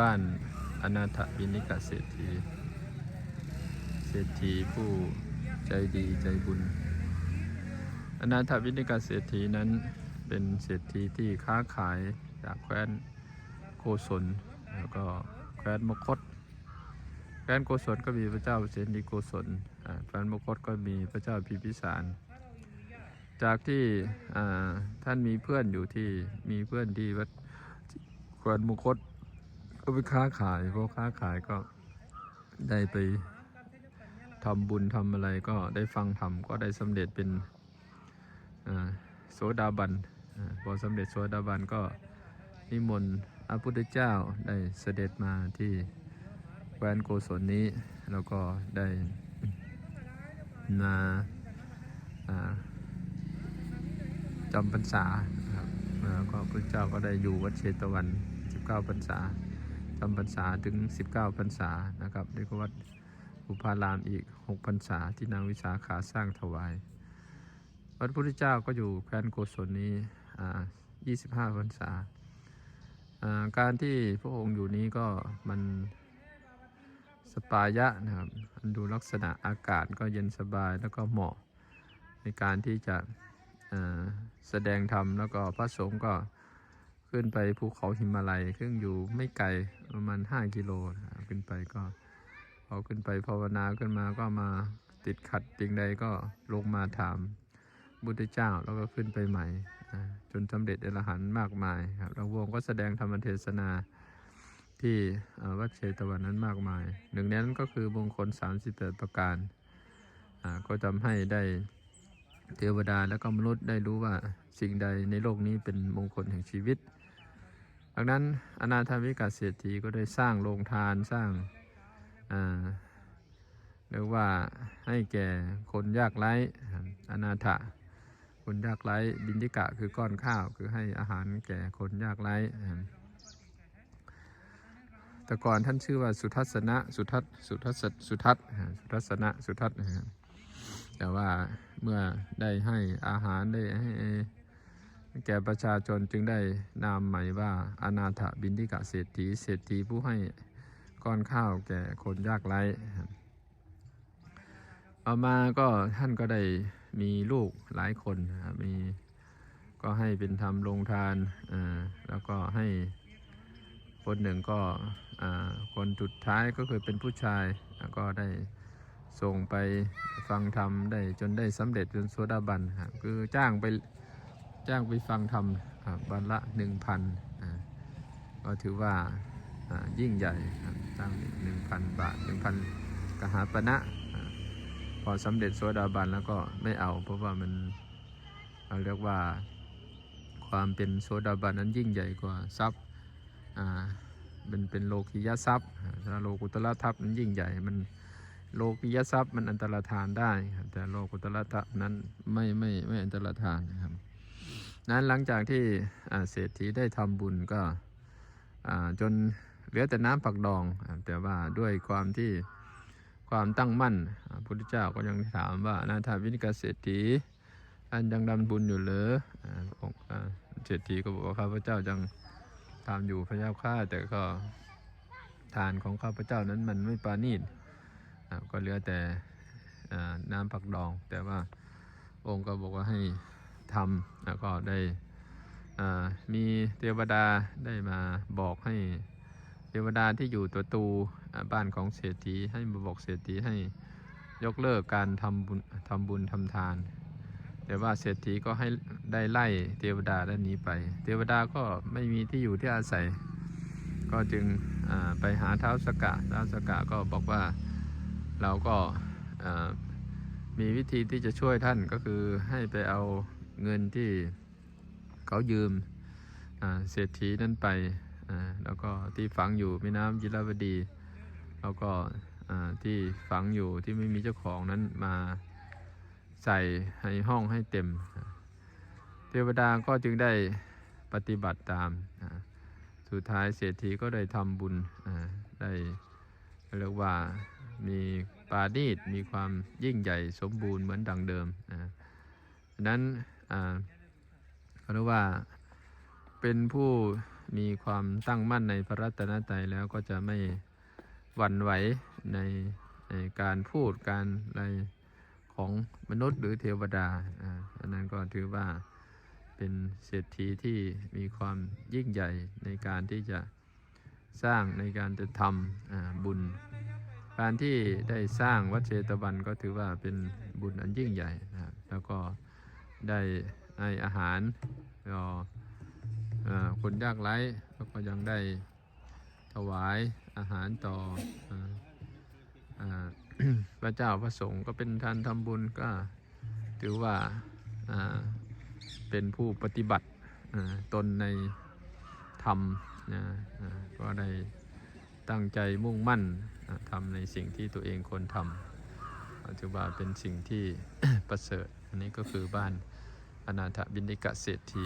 บ้านอนาถบินิกะเศรษฐี เศรษฐีผู้ใจดีใจบุญ อนาถบินิกะเศรษฐีนั้นเป็นเศรษฐีที่ค้าขายจากแคว้นโกศลแล้วก็แคว้นมคต แคว้นโกศลก็มีพระเจ้าเสนีโกศลแคว้นมคตก็มีพระเจ้าพิพิสาร จากที่ท่านมีเพื่อนอยู่ที่มีเพื่อนที่วัดแคว้นมคต ก็ไปค้าขายเพราะค้าขายก็ได้ไปทำบุญทำอะไรก็ได้ฟังธรรมก็ได้สำเร็จเป็นโสดาบันพอสำเร็จโสดาบันก็นิมนต์พระพุทธเจ้าได้เสด็จมาที่แคว้นโกศลนี้ แล้วก็ได้มาจำพรรษาครับแล้วก็พระเจ้าก็ได้อยู่วัดเชตวัน 19พรรษาำพรรษาถึง 19พรรษานะครับเรียกว่าวัดอุปารามอีก 6พรรษาที่นางวิสาขาสร้างถวาย วัดพุทธเจ้าก็อยู่แคว้นโกศลนี้25พรรษา การที่พระองค์อยู่นี้ก็มันสปายะนะครับมันดูลักษณะอากาศก็เย็นสบายแล้วก็เหมาะในการที่จะแสดงธรรมแล้วก็พระสงฆ์ก็ ขึ้นไปภูเขาหิมาลัยซึ่งอยู่ไม่ไกลประมาณ 5 กิโลนะขึ้นไปก็พอขึ้นไปภาวนาขึ้นมาก็มาติดขัดเพียงใดก็ลงมาถามบุตรเจ้าแล้วก็ขึ้นไปใหม่จนสำเร็จอรหันต์มากมายครับแล้ววงก็แสดงธรรมเทศนาที่วัดเชตวันนั้นมากมาย หนึ่งในนั้นก็คือมงคล 38 ประการอ่าก็ทำให้ได้เทวดาและก็มนุษย์ได้รู้ว่าสิ่งใดในโลกนี้เป็นมงคลแห่งชีวิต ดังนั้นอนาถาวิกาเศรษฐีก็ได้สร้างโรงทานสร้างเรียกว่าให้แก่คนยากไร้อนาถะคนยากไร้บินทิกะคือก้อนข้าวคือให้อาหารแก่คนยากไร้แต่ก่อนท่านชื่อว่าสุทัศนะสุทัศสุทัศสุทัศสุทัศนะสุทัศนะแต่ว่าเมื่อได้ให้อาหารได้ให้ แก่ประชาชนจึงได้นามใหม่ว่าอนาถบินทิกะเศรษฐีเศรษฐีผู้ให้ก้อนข้าวแก่คนยากไร้เอามาก็ท่านก็ได้มีลูกหลายคนมีก็ให้เป็นทำโรงทานอ่าแล้วก็ให้คนหนึ่งก็อ่าคนสุดท้ายก็คือเป็นผู้ชายแล้วก็ได้ส่งไปฟังธรรมได้จนได้สำเร็จจนโสดาบันคือจ้างไป จ้างไปฟังธรรมวันละหนึ่งพันก็ถือว่ายิ่งใหญ่ครับจ้างหนึ่งพันบาทหนึ่งพันกหาปณะอ่าพอสำเร็จโสดาบันแล้วก็ไม่เอา เพราะว่ามันเราเรียกว่าความเป็นโสดาบันนั้นยิ่งใหญ่กว่าทรัพย์เป็นเป็นโลกิยทรัพย์ถ้าโลกุตละทรัพย์นั้นยิ่งใหญ่ มันโลกิยทรัพย์มันอันตรธานได้ แต่โลกุตละทรัพย์นั้นไม่ไม่ไม่อันตรธานนะครับ นั้นหลังจากที่เศรษฐีได้ทำบุญก็จนเหลือแต่น้ำผักดอง แต่ว่าด้วยความที่ความตั้งมั่นพระพุทธเจ้าก็ยังถามว่านาถาวินิกาเศรษฐีอันยังดำบุญอยู่หรืออ่าองค์เศรษฐีก็บอกว่าข้าพเจ้ายังทำอยู่พระเจ้าข้าแต่ก็ทานของข้าพเจ้านั้นมันไม่ปาณีตก็เหลือแต่น้ำผักดอง แต่ว่าองค์ก็บอกว่าให้ ทำแล้วก็ได้มีเทวดาได้มาบอกให้เทวดาที่อยู่ตัวตูบ้านของเศรษฐีให้มาบอกเศรษฐีให้ยกเลิกการทำบุญทำบุญทำทาน แต่ว่าเศรษฐีก็ให้ได้ไล่เทวดาด้านนี้ไป เทวดาก็ไม่มีที่อยู่ที่อาศัย ก็จึงไปหาเท้าสกะท้าสกะก็บอกว่าเราก็มีวิธีที่จะช่วยท่านก็คือให้ไปเอา เงินที่เขายืมเศรษฐีนั้นไป แล้วก็ที่ฝังอยู่แม่น้ำจิราวดี แล้วก็ที่ฝังอยู่ที่ไม่มีเจ้าของนั้นมาใส่ให้ห้องให้เต็ม เทวดาก็จึงได้ปฏิบัติตาม สุดท้ายเศรษฐีก็ได้ทำบุญได้เรียกว่ามีปาณีตมีความยิ่งใหญ่สมบูรณ์เหมือนดังเดิมดังนั้น อ่าเขาเรียกว่าเป็นผู้มีความตั้งมั่นในพระรัตนตรัยแล้วก็จะไม่หวั่นไหวในในการพูดการอะไรของมนุษย์หรือเทวดาอ่าอันนั้นก็ถือว่าเป็นเศรษฐีที่มีความยิ่งใหญ่ในการที่จะสร้างในการจะทำบุญ การที่ได้สร้างวัดเชตวันก็ถือว่าเป็นบุญอันยิ่งใหญ่นะครับแล้วก็ ได้ให้อาหารก็อ่าคนยากไร้แล้วก็ยังได้ถวายอาหารต่ออพระเจ้าพระสงฆ์ก็เป็นทานทำบุญก็ถือว่าเป็นผู้ปฏิบัติตนในธรรมนะอ่าก็ได้ตั้งใจมุ่งมั่นทำในสิ่งที่ตัวเองควรทำก็ถือว่าเป็นสิ่งที่ประเสริฐ อันนี้ก็คือบ้าน อนาถบิณฑิกะเศรษฐี